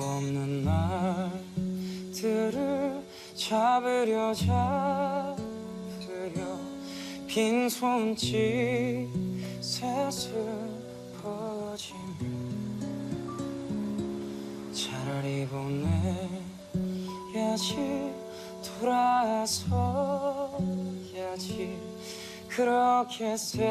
없는 날들을 잡으려 잡으려 빈손짓 새슬퍼지며 차라리 보내야지 돌아서야지 그렇게 거야